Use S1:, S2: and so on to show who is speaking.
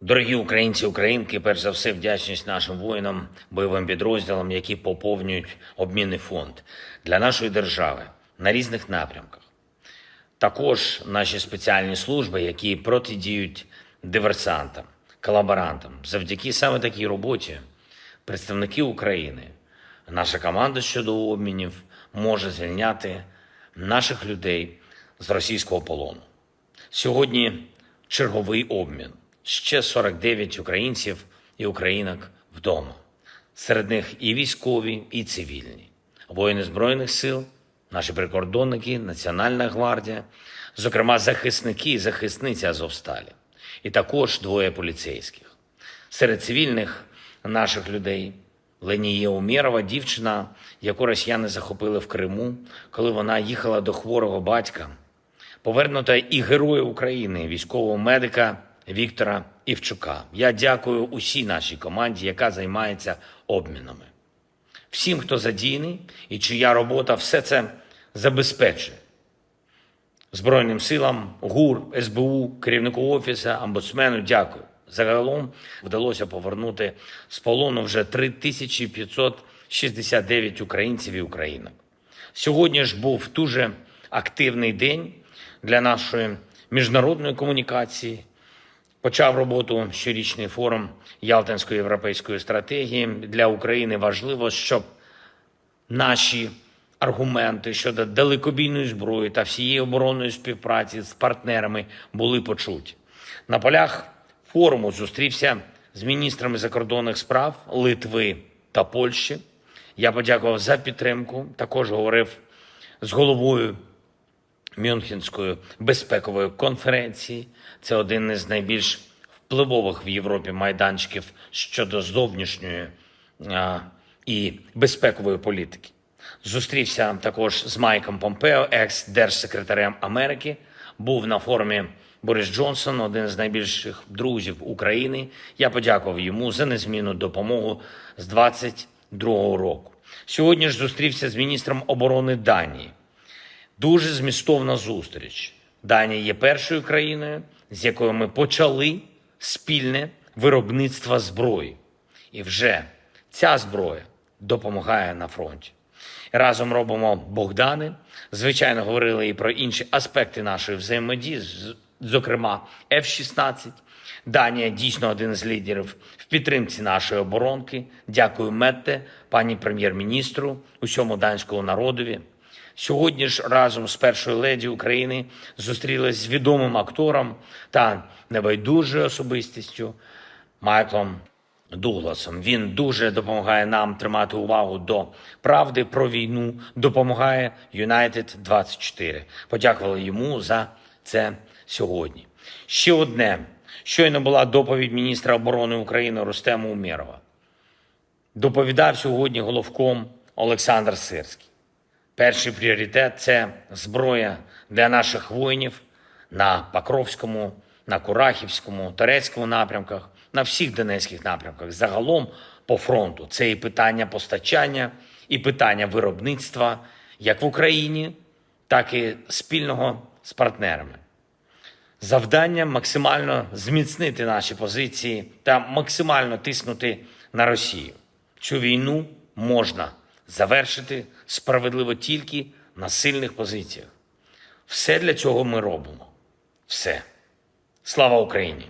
S1: Дорогі українці, українки, перш за все, вдячність нашим воїнам, бойовим підрозділам, які поповнюють обмінний фонд для нашої держави на різних напрямках. Також наші спеціальні служби, які протидіють диверсантам, колаборантам. Завдяки саме такій роботі представники України, наша команда щодо обмінів може звільняти наших людей з російського полону. Сьогодні черговий обмін. Ще 49 українців і українок вдома. Серед них і військові, і цивільні, воїни Збройних сил, наші прикордонники, Національна гвардія, зокрема захисники і захисниці Азовсталі, і також двоє поліцейських. Серед цивільних наших людей Ленія Умєрова, дівчина, яку росіяни захопили в Криму, коли вона їхала до хворого батька. Повернута і героя України, військового медика Віктора Івчука. Я дякую усій нашій команді, яка займається обмінами. Всім, хто задіяний і чия робота все це забезпечує. Збройним силам, ГУР, СБУ, керівнику офісу, омбудсмену дякую. Загалом вдалося повернути з полону вже 3569 українців і українок. Сьогодні ж був дуже активний день для нашої міжнародної комунікації. Почав роботу щорічний форум Ялтинської європейської стратегії. Для України важливо, щоб наші аргументи щодо далекобійної зброї та всієї оборонної співпраці з партнерами були почуті. На полях форуму зустрівся з міністрами закордонних справ Литви та Польщі. Я подякував за підтримку. Також говорив з головою Мюнхенської безпекової конференції. Це один із найбільш впливових в Європі майданчиків щодо зовнішньої а, і безпекової політики. Зустрівся також з Майком Помпео, екс-держсекретарем Америки. Був на форумі Борис Джонсон, один з найбільших друзів України. Я подякував йому за незмінну допомогу з 22 року. Сьогодні ж зустрівся з міністром оборони Данії. Дуже змістовна зустріч. Данія є першою країною, з якою ми почали спільне виробництво зброї. І вже ця зброя допомагає на фронті. Разом робимо Богдани. Звичайно, говорили і про інші аспекти нашої взаємодії, зокрема F-16. Данія дійсно один з лідерів в підтримці нашої оборонки. Дякую Метте, пані прем'єр-міністру, усьому данському народові. Сьогодні ж разом з першою леді України зустрілась з відомим актором та небайдужою особистістю Майклом Дугласом. Він дуже допомагає нам тримати увагу до правди про війну, допомагає United 24. Подякували йому за це сьогодні. Ще одне. Щойно була доповідь міністра оборони України Рустема Умєрова. Доповідав сьогодні головком Олександр Сирський. Перший пріоритет це зброя для наших воїнів на Покровському, на Курахівському, Торецькому напрямках, на всіх Донецьких напрямках. Загалом по фронту це і питання постачання, і питання виробництва як в Україні, так і спільного з партнерами. Завдання максимально зміцнити наші позиції та максимально тиснути на Росію. Цю війну можна завершити справедливо тільки на сильних позиціях. Все для цього ми робимо. Все. Слава Україні!